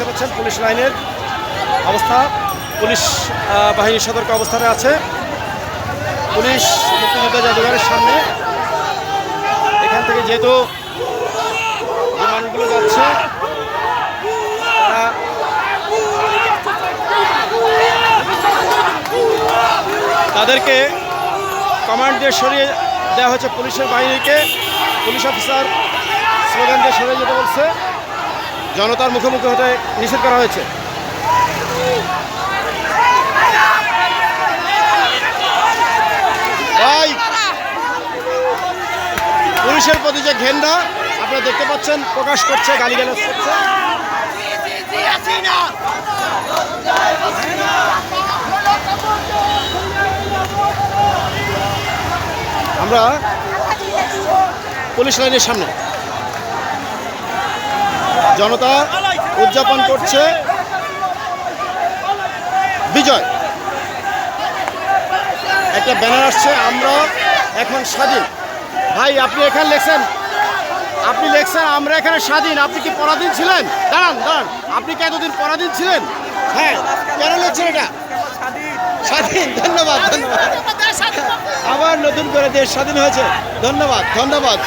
দেখতে পাচ্ছেন পুলিশ লাইনের অবস্থা। পুলিশ আহ, বাহিনী সতর্ক অবস্থানে আছে। পুলিশ মুক্তিযোদ্ধা জাদুঘরের সামনে। এখান থেকে যেহেতু বিমানগুলো যাচ্ছে তাদেরকে কমান্ড দিয়ে সরিয়ে দেওয়া হয়েছে পুলিশের বাহিনীকে। পুলিশ অফিসার স্লোগান দিয়ে সরিয়ে যেতে বলছে। জনতার মুখোমুখি হতে নিষেধ করা হয়েছে। পুলিশের প্রতি যে ঘেন্না, আপনারা দেখতে পাচ্ছেন, প্রকাশ করছে, গালিগালাজ করছে। আমরা পুলিশ লাইনের সামনে জনতা উদযাপন করছে। বিজয়। একটা ব্যানার আসছে, আমরা এখন স্বাধীন। ভাই, আপনি এখানে লেখছেন। আপনি লেখছেন, আমরা এখানে স্বাধীন। আপনি কি পরাধীন ছিলেন? দাঁড়ান দাঁড়ান। আপনি কি এতদিন পরাধীন ছিলেন? হ্যাঁ কেন লিখছেন এটা? স্বাধীন, ধন্যবাদ ধন্যবাদ। আবার নতুন করে দেশ স্বাধীন হয়েছে। ধন্যবাদ ধন্যবাদ।